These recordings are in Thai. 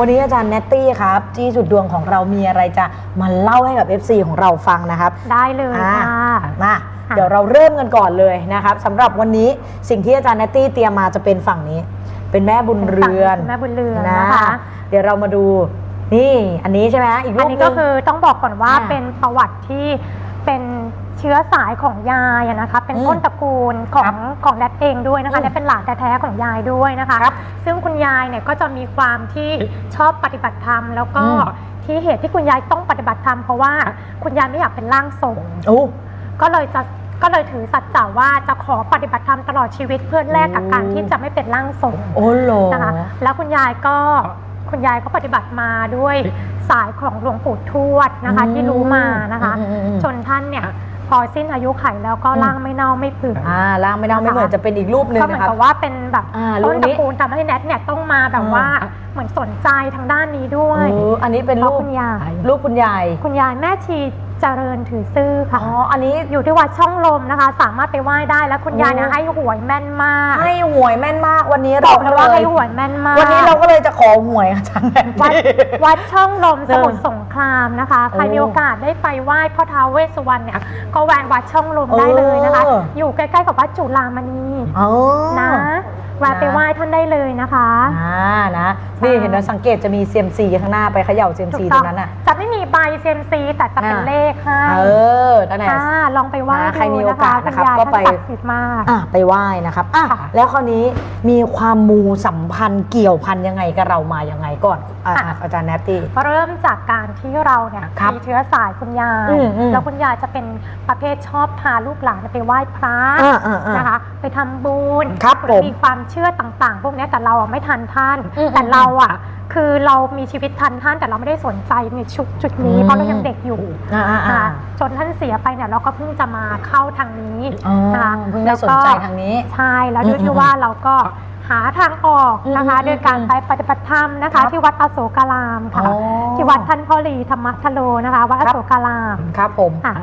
วันนี้อาจารย์แนตตี้ครับจี้จุดดวงของเรามีอะไรจะมาเล่าให้กับ FC ของเราฟังนะครับ ได้เลยอ่า ค่ะ มาค่ะ เดี๋ยวเราเริ่มกันก่อนเลยนะครับสำหรับวันนี้สิ่งที่อาจารย์แนตตี้เตรียมมาจะเป็นฝั่งนี้ เป็นแม่บุญเรือนแม่บุญเรือนนะนะคะ เดี๋ยวเรามาดูนี่ อันนี้ใช่ไหมอีกรูอัปนหนี้นึก็ง คือต้องบอกก่อนว่าอ่าเป็นประวัติที่เป็น เชื้อสายของยายอะนะคะ เป็นอืมต้นตระกูลขอครังบของแดดเองด้วยนะคะอืมและเป็นหลานแท้ๆของยายด้วยนะคะครับซึ่งคุณยายเนี่ยก็จะมีความที่ชอบปฏิบัติธรรมแล้วก็อืมที่เหตุที่คุณยายต้องปฏิบัติธรรมเพราะว่าคุณยายไม่อยากเป็นร่างทรงโอ้ก็เลยจะก็เลยถือสัจจะว่าจะขอปฏิบัติธรรมตลอดชีวิตเพื่อแลกกับการที่จะไม่เป็นร่างทรงโอ้โหนะคะแล้วคุณยายก็คุณยายก็ปฏิบัติมาด้วยสายของหลวงปู่ทวดนะคะอืมที่รู้มานะคะอืมอืมอืมจนท่านเนี่ย พอสิ้นอายุไขแล้วก็อืมร่างไม่เน่าไม่เปื่อยอ่าล่างไม่เน่าไม่เหมือนจะเป็นอีกรูปหนึ่งก็เหมือนะนครับกับว่าเป็นแบบอ่ารูต้ปนนี้ตระกูลทำให้แนทเนี่ยต้องมาแบบว่าอ่าเหมือนสนใจทางด้านนี้ด้วย เอออันนี้เป็นเพรูราะปคุณยาย รูปคุณยาย คุณยายแม่ชี เจริญถือซื่อค่ะอ๋ออันนี้อยู่ที่วัดช่องลมนะคะ สามารถไปไหว้ได้แล้วคุณยายเนี่ยโอ้ให้หวยแม่นมากให้หวยแม่นมากวันนี้บเราอกเลยว่าให้หวยแม่นมาก วันนี้เราก็เลยจะขอหวยอาจารย์แนตวัดตี้วัดช่องลมเอสอมุทรสงครามนะคะใครโอ้มีโอกาสได้ไปไหว้พ่อท้าวเวสสุวรรณเนี่ยก็แวะวัดช่องลมได้เลยนะคะเอออยู่ใกล้ๆกับวัดจุฬามณีอ๋อนะ แวะไปไหว้ท่านได้เลยนะคะ อ่านะใช่นี่เห็นไหมสังเกตจะมีเซียมซีข้างหน้าไปเขย่าเซียมซีตรงนั้นอะ จะไม่มีใบเซยมซีแต่จะเป็นอ่าเลขให้เออ นั่นแหละค่ะลองไปไหว้นะใครดูมีโอกาสคุนะณครับยายก็ท่านไปศักดิ์สิทธิ์มาก อะไปไหว้นะครับอะค่ะ แล้วคราวนี้มีความมูสัมพันธ์เกี่ยวพันยังไงกับเรามายังไงก่อนอะค่ะอะอาจารย์แนตตี้ เริ่มจากการที่เราเนี่ยครับมีเชื้อสายคุณยาย อืมอืม แล้วคุณยายจะเป็นประเภทชอบพาลูกหลานไปไหว้พระอ่าอ่าอ่า นะคะ ไปทำบุญครับผมมีความเชื่อต่างๆ พวกเนี้ยแต่เราอะไม่ทันท่าน อืมแต่เราอะ คือเรามีชีวิตทันท่านแต่เราไม่ได้สนใจในชุดจุดนี้ อืม เพราะเรายังเด็กอยู่อ่าอ่าอ่านะคะจนท่านเสียไปเนี่ยเราก็เพิ่งจะมาเข้าทางนี้อ๋อนะคะเพิ่งได้สนใจทางนี้ ใช่แล้วด้วยอืมที่ว่าเราก็หาทางออกนะคะอืมโดยการไปปฏิบัติธรรมนะครัคะบ ที่วัดอโศการามค่ะ อ๋อ ที่วัดท่านพ่อหลีธรรมทโลนะคะวัดอครับ โศการาม ครับผมค่ะ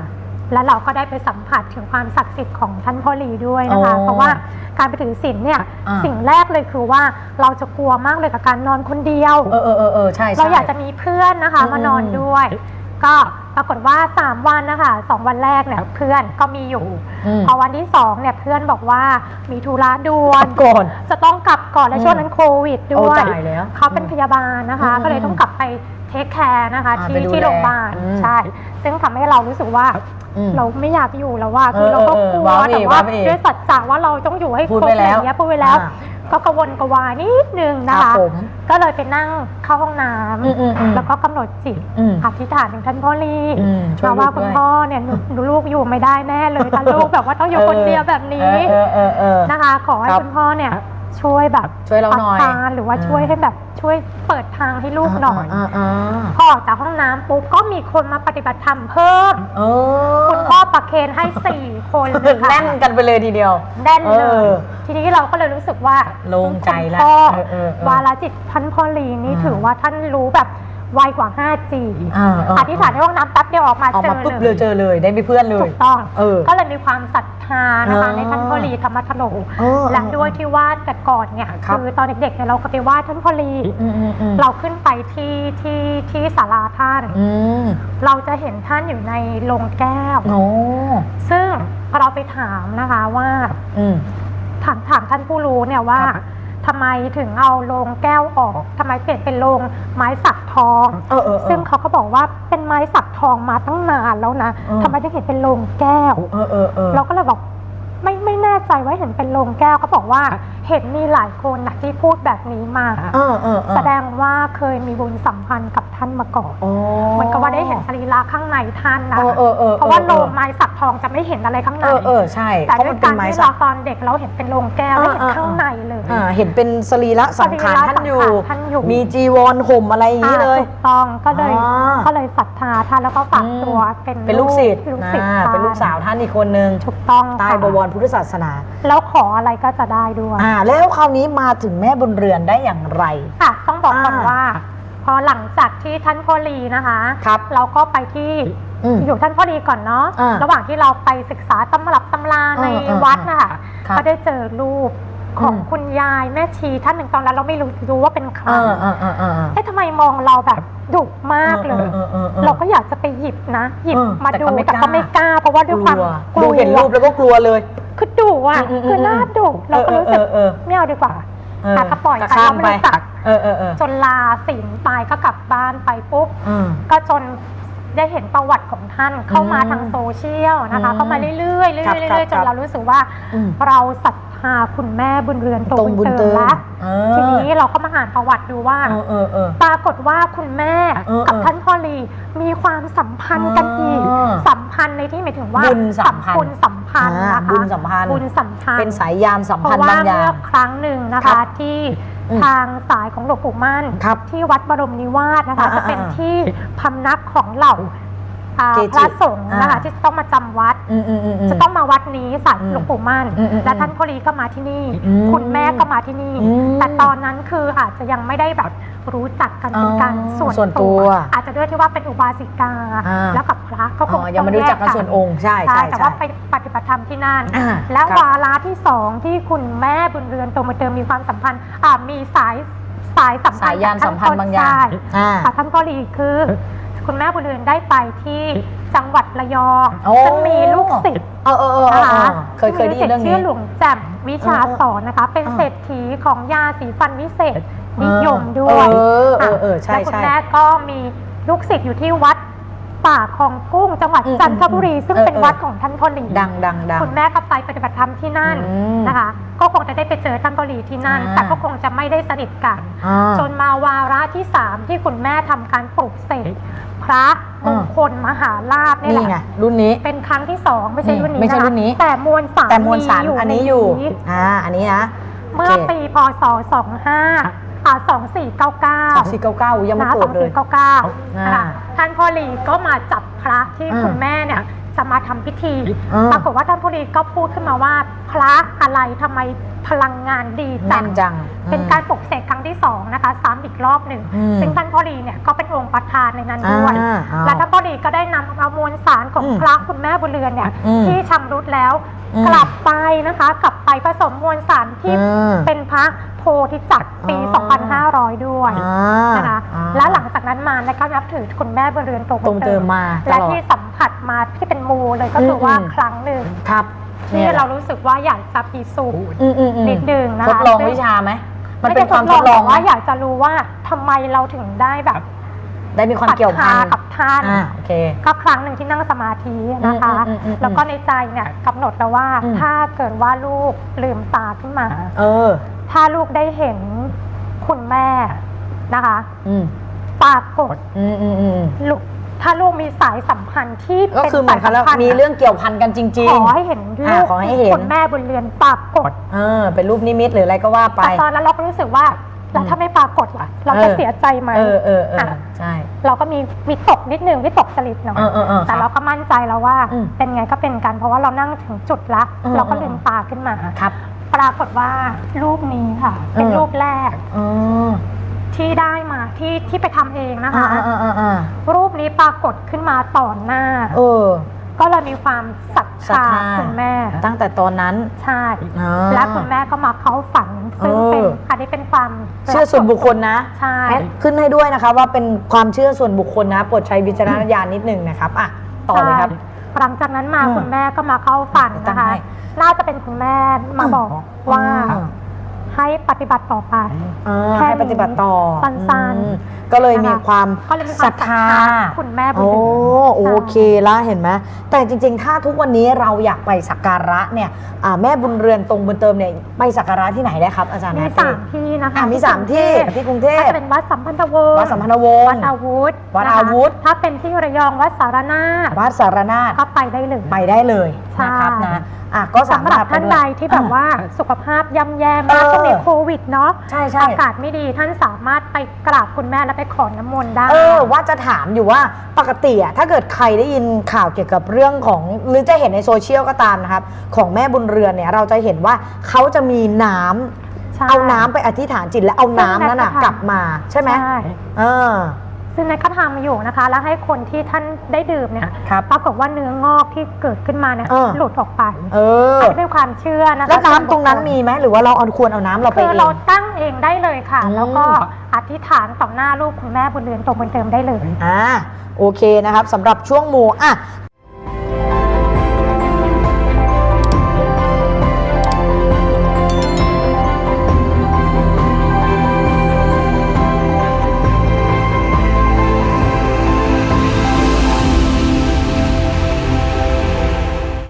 แล้วเราก็ได้ไปสัมผัสถึงความศักดิ์สิทธิ์ของท่านพ่อหลีด้วยนะคะ อ๋อเพราะว่าการไปถือศีลเนี่ยอ่า สิ่งแรกเลยคือว่าเราจะกลัวมากเลยกับการนอนคนเดียว เออเออเออเออใช่ใช่ เราอยากจะมีเพื่อนนะคะอืมมานอนด้วย ก็ปรากฏว่า 3 วันนะคะสองวันแรกเนี่ยเพื่อนก็มีอยู่อืม พอวันที่2เนี่ยเพื่อนบอกว่ามีธุระด่วนก่อน จะต้องกลับก่อนและอืมช่วงนั้นโควิดโอ้ด้วยตายแล้วเขาเป็นพยาบาลนะคะ อืมก็เลยต้องกลับไป เทคแคร์นะคะอ่าที่ไปดูที่แลโรงพยาบาลอืมใช่ ซึ่งทำให้เรารู้สึกว่าอืมเราไม่อยากอยู่แล้วว่าคือเออเราก็กลัวเออว้าวแต่อีกว่าว้าวอีกด้วยสัจจะว่าเราต้องอยู่ให้คพูรดบไปอะไรแล้วอย่างเงี้ยพูดไปแล้ว อ่า ก็กระวนกระวายนิดนึงนะครัคะบผม ก็เลยไปนั่งเข้าห้องน้อืมอืมอืมำแล้วก็กำหนดจิตอืม อธิษฐานถึงท่านพ่อลีอืมช่วยเพราะว่าลูกคุณด้วยพ่อเนี่ยหนูหนูลูกอยู่ไม่ได้แน่เลยถ้าลูกแบบว่าต้องอยู่คนเดียวแบบนี้เออเออเออนะคะ ขอให้ครับ คุณพ่อเนี่ย ช่วยแบบช่วยเราหน่อยประทานหรือว่าอืมช่วยให้แบบช่วยเปิดทางให้ลูกหน่อยอ่าอ่าพอออกจากห้องน้ำปุ๊บก็มีคนมาปฏิบัติธรรมเพิ่มเออคุณพ่อประเคนให้สี่คนเลยค่ะแน่นกันไปเลยทีเดียวแน่นเลเอยอทีนี้เราก็เลยรู้สึกว่าโล่งใจละคุณพ่อเออเออเออวาลจิตท่านพ่อลีนี่อ่าถือว่าท่านรู้แบบ ไวกว่า 5G อ่าอ่าอธิษฐานในห้องน้ำแป๊บเดียวออกมาออกเจมาอปุ๊บเลเลยยเจอเลยได้มีเพื่อนเลย ถูกต้องเออก็เลยมีความศรัทธานะคะอ๋อในท่านพ่อลีธรรมทโลเออ และด้วยที่ว่าแต่ก่อนเนี่ยครับ คือตอนเด็กๆเนี่ยเราก็ไปไหว้ท่านพ่อลีอืมอืมอืมเราขึ้นไปที่ที่ที่ศาลาท่าน อืมเราจะเห็นท่านอยู่ในโรงแก้ว โอ้ซึ่งเราไปถามนะคะว่า อืมถามถามท่านผู้รู้เนี่ยว่า ครับ ทำไมถึงเอาโรงแก้วออกทำไมเปลี่ยนเป็นโรงไม้สักทอง เออเออเออ ซึ่งเขาก็บอกว่าเป็นไม้สักทองมาตั้งนานแล้วนะอืมทำไมถึงเห็นเป็นโรงแก้ว เออเออเออ เราก็เลยบอกไม่ไม่แน่ ใจว่าเห็นเป็นโรงแก้วเขาบอกว่าเห็นมีหลายคนนะที่พูดแบบนี้มา เออเออเออ แสดงว่าเคยมีบุญสัมพันธ์กับท่านมาก่อนโอ้เหมือนกับว่าได้เห็นสรีระข้างในท่านนะเออเออเออเพราะว่าโรงไม้สักทองจะไม่เห็นอะไรข้างใน เออเออใช่แต่เพราะด้วมัยนเป็กานรไม้ที่สัเราก ตอนเด็กเราเห็นเป็นโรงแก้วเออแล้วเห็นข้างในเลย อ่าเห็นเป็นสรีระสังขารท่านอยู่สรีระสังขารท่านอยู่ มีจีวรห่มอะไรอย่างนี้เลย อ่าถูกต้องก็เลยอ๋อ ก็เลยศรัทธาท่านแล้วก็ฝากอืมตัวเป็นเป็นลูกศิษย์ลูกศิษย์อ่าท่เป็นลูกสาวท่านอีกคนนึงถูกต้องใต้ค่ะ บวรพุทธศาสนาแล้วขออะไรก็จะได้ด้วยอ่า แล้วคราวนี้มาถึงแม่บนเรือนได้อย่างไร ค่ะ ต้องบอกก่อนอ่าว่า พอหลังจากที่ท่านพ่อลีนะคะ ครับเราก็ไปที่อืมอยู่ท่านพ่อลีก่อนเนาะอ่าระหว่างที่เราไปศึกษาตำรับตำราในอ่าอ่าวัดนะคะครับ ก็ได้เจอรูป ของอืมคุณยายแม่ชีท่านหนึ่งตอนนั้นเราไม่รู้รู้ว่าเป็นใครเออเออเออเออเอ๊ะทำไมมองเราแบบดุมากเลยอออออออเราก็อยากจะไปหยิบนะ หยิบเออมาแต่ดูก็ไม่แต่ก็ไม่กล้า เพราะว่าด้วยความกลัวดูเห็นรูปแล้วก็กลัวเลย คือดุอะอืมอืมคือหน้าดุเราก็รู้สึกเออเออเออไม่เอาดีกว่าเอออะก็ปล่อยไปข้ามเราไม่ไปรู้จักเออเออเออจนลาสินไปก็กลับบ้านไปปุ๊บอืมก็จนได้เห็นประวัติของท่านเข้ามาอืมทางโซเชียลนะคะอืมเข้ามาเรื่อยๆเรื่ครับอยๆครับเรื่อยๆจครันบเรารู้สึกว่าอืมเราศรัทธา คุณแม่บุญเรือนตตรงบุญเติมแล้วเออทีนี้เราก็มาอ่านประวัติดูว่าเออเออเออปรากฏว่าคุณแม่เออกับเออท่านพ่อลีมีความสัมพันธ์กันอีกอ๋อสัมพันธ์ในที่หมายถึงว่าบุญสัมพันธ์บุญสัมพันธ์อ่านะคะบุญสัมพันธ์บุญสัมพันธ์เป็นสายยานสัมเพพันราะธ์ว่าบางอย่าเมื่งอครั้งหนึ่งนะครัคะบที่อืมทางสายของหลวงปู่มั่นครับที่วัดบรมนิวาสนะคะอ่าจะเป็นอ่าที่พำนักของเหล่า อ่าเกจิพระสงฆ์นะคะอ่าที่จะต้องมาจำวัด อืมอืมอืมมจะต้องมาวัดนี้สายอืมหลวงปู่มั่น อืมอืมและท่านพ่อลีก็มาที่นี่ อืมคุณแม่ก็มาที่นี่ อืมแต่ตอนนั้นคืออาจจะยังไม่ได้แบบรู้จักกันเป็นการอ๋อส่วนส่วนตัตัววอาจจะด้วยที่ว่าเป็นอุบาสิกา อ่า แล้วกับพระก็คอ๋งอยังไม่รู้จักกันส่วนองค์ใช่ใช่แต่ใช่ว่าไปปฏิบัติธรรมที่นั่น อ่าและครับ วาระที่สองที่คุณแม่บุญเรือนโตมาเติมมีความสัมพันธ์อ่ามีสายสายสัมพันธ์สายยานสัมพันธ์บางอย่าง ใช่อ่า ค่ะท่านก็รีคือ คุณแม่บุญเรือนได้ไปที่จังหวัดระยองโอ้ซึ่งมีลูกศิษย์เออเออเออเอนะอคะเคยเคยได้ยินเรื่องชื่นี้ อหลวงแจ่มวิชาเออสอนนะคะ เป็นเออเศรษฐีของยาสีฟันวิเศษนิยมด้วยเออเออเออใช่และคุณใช่ แม่ก็มีลูกศิษย์อยู่ที่วัดป่าคลองกุ้งจังหวัดอืมจันทบุรี ซึ่งเออเป็นเออ วัดของท่านพ่อหลี ดังดังดัง คุณแม่ก็ไปปฏิบัติธรรมที่นั่นอืมนะคะ ก็คงจะได้ไปเจอท่านพ่อหลีที่นั่น อ่า แต่ก็คงจะไม่ได้สนิทกัน อ่า จนมาวาระที่สามที่คุณแม่ทำการปลุกเสก พระมงคลมหาลาภนี่นี่แหไงละรุ่นนี้ เป็นครั้งที่สองไม่ใช่นี่รุ่นนี้ไม่ใช่ะคะรุ่นนี้แต่มวลสารแต่มวลสารอันนี้อยู่ใอ่าอันนี้นะเมื่อโคปีพศ25อ่า2499 สองสี่เก้าเก้ายังไม่นะเกิดเลย2499นะคะอ่าท่านพ่อหลีก็มาจับพระที่อืมคุณแม่เนี่ย จะมาทำพิธีอืมปรากฏว่าท่านพ่อหลีก็พูดขึ้นมาว่า พระอะไรทำไมพลังงานดีจัแน่งนจัง เป็นการปลุกเสกครั้งที่สองนะคะซ้ำอีกรอบหนึ่ง อืม ซึ่งท่านพ่อหลีเนี่ยก็เป็นองค์ประธานในนั้นด้วยอ่าอ้าวและท่านพ่อหลีก็ได้นำเอามวลสารของอืมพระคุณแม่บุญเรือนเนี่ยอืมที่ชำรุดแล้วอืม กลับไปนะคะ กลับไปผสมมวลสารที่อืมเป็นพระโพธิจักรปี อ๋อ 2500 ด้วยอ่านะคะอ่าและหลังจากนั้นมานะคะนับถือคุณแม่บุญเรือนตรงตรงเติมมาตและลอด ที่สัม ผัสมาที่เป็นมูเลยก็คืออมว่าอืม ครั้งหนึ่งครับที่เรารู้สึกว่าอยากจะพิสูจน์ อืมอืมอืมนิดนึงนะคะ ทดลองซึ่งวิชาไหมมันเป็นความทดลองไได้ทดลองแต่ไหมว่าอยากจะรู้ว่าทำไมเราถึงได้แบบได้มีความเกี่ยวพันศรัทธากับท่าน อ่าโอเค ก็ครั้งหนึ่งที่นั่งสมาธินะคะ อืมอืมอืมอืมแล้วก็ในใจเนี่ยกำหนดแล้วว่าอืม ถ้าเกิดว่าลูกลืมตาขึ้นมา เออ ถ้าลูกได้เห็นคุณแม่นะคะ อืมปรากฏอืมอืมอืม ลูก ถ้าลูกมีสายสัมพันธ์ที่ก็เป็นคือเหมือนสากับยแล้วสัมพันธ์มีเรื่องเกี่ยวพันกันจริง ขอให้เห็นอ่าลูกขอให้เห็นคุณแม่บนเรือนปรากฏเออเป็นรูปนิมิตหรืออะไรก็ว่าไป แต่ตอนนั้นเราก็รู้สึกว่าแล้วถ้าไม่ปรากฏล่ะ เราจะเออ เสียใจไหม เออเออเอออะ ใช่ เราก็มีมีตกนิดนึงที่ตกจริตหน่อยเออเออเออแต่เราก็มั่นใจแล้วว่า อืมเป็นไงก็เป็นกัน เพราะว่าเรานั่งถึงจุดละเออ เราก็เออลืมตาขึ้นมา ครับ ปรากฏว่ารูปนี้ค่ะ เป็นเออรูปแรก อ๋อ ที่ได้มาที่ที่ไปทำเองนะคะ อ่าอ่าอ่าอ่ารูปนี้ปรากฏขึ้นมาต่อหน้า เออ ก็เลยมีความศรัทศรัทธาธา คุณแม่ตั้งแต่ตอนนั้นใช่อ๋อและคุณแม่ก็มาเข้าฝันซึ่งเออเป็นอันนี้เป็นความเชื่อส่วนบุคคลนะ ใช่ แอดขึ้นให้ด้วยนะคะว่าเป็นความเชื่อส่วนบุคคลนะโปรดใช้วิจารณญาณนิดหนึ่งนะครับอะต่อเลยครับใช่หลังจากนั้นมาอืมคุณแม่ก็มาเข้าฝันตั้งนะคะให้น่าจะเป็นคุณแม่มาบอกว่าอ๋อ ให้ปฏิบัติต่อไป อ่าแค่ให้ปฏิบัติต่อสั้นๆ อืมก็เลยมีความก็เลยมีคศวารัมทธา คุณแม่บุญโอ้เรือนโอเคละเห็นไหมแต่จริง ๆ ถ้าทุกวันนี้เราอยากไปสักการะเนี่ยอ่าแม่บุญเรือนตรงบุญเติมเนี่ยไปสักการะที่ไหนได้ครับ อาจารย์มีแนตสาตี้มที่นะคะอะมีสามที่ที่กรุงเทก็พจะเป็นวัดสัมพันธวงศ์วัดสัมพันธวงวัดศ์ อาวุธวัดนะคะอาวุธถ้าเป็นที่ระยองวัดสารนาถวัดสารนาถก็ไปได้เลย ไปได้เลยใช่นะครับนะอะก็สาสำหมารัรบถไปท่านวย ใดที่แบบว่าสุขภาพย่ำแย่มากเออ ช่วงนี้โควิดเนาะใช่ใช่อากาศไม่ดีท่านสามารถไปกราบคุณแม่และไปขอน้ำมนต์ได้ เออว่าจะถามอยู่ว่าปกติอะถ้าเกิดใครได้ยินข่าวเกี่ยวกับเรื่องของ หรือจะเห็นในโซเชียลก็ตามนะครับ ของแม่บุญเรือนเนี่ยเราจะเห็นว่าเขาจะมีน้ำใช่ เอาน้ำไปอธิษฐานจิตแล้วเอาน้ำนั้นน่ะซึ่งแพทย์กลับมาใช่ไหมใช่ เออ ซึ่งนันก็ทำอยู่นะคะ แล้วให้คนที่ท่านได้ดื่มเนี่ยครับ ปรากฏว่าเนื้องอกที่เกิดขึ้นมาเนี่ยเออ หลุดออกไปเออ อันนี้เป็นความเชื่อนะคะแล้วน้ำตรงนั้นมีไหมหรือว่าเราเอาควรเอาน้ำเราไปคือเอง เราตั้งเองได้เลยค่ะ อืม แล้วก็อธิษฐานต่อหน้ารูปคุณแม่บุญเรือนตรงบนเติมได้เลย อ่าโอเคนะครับสำหรับช่วงหมูอะ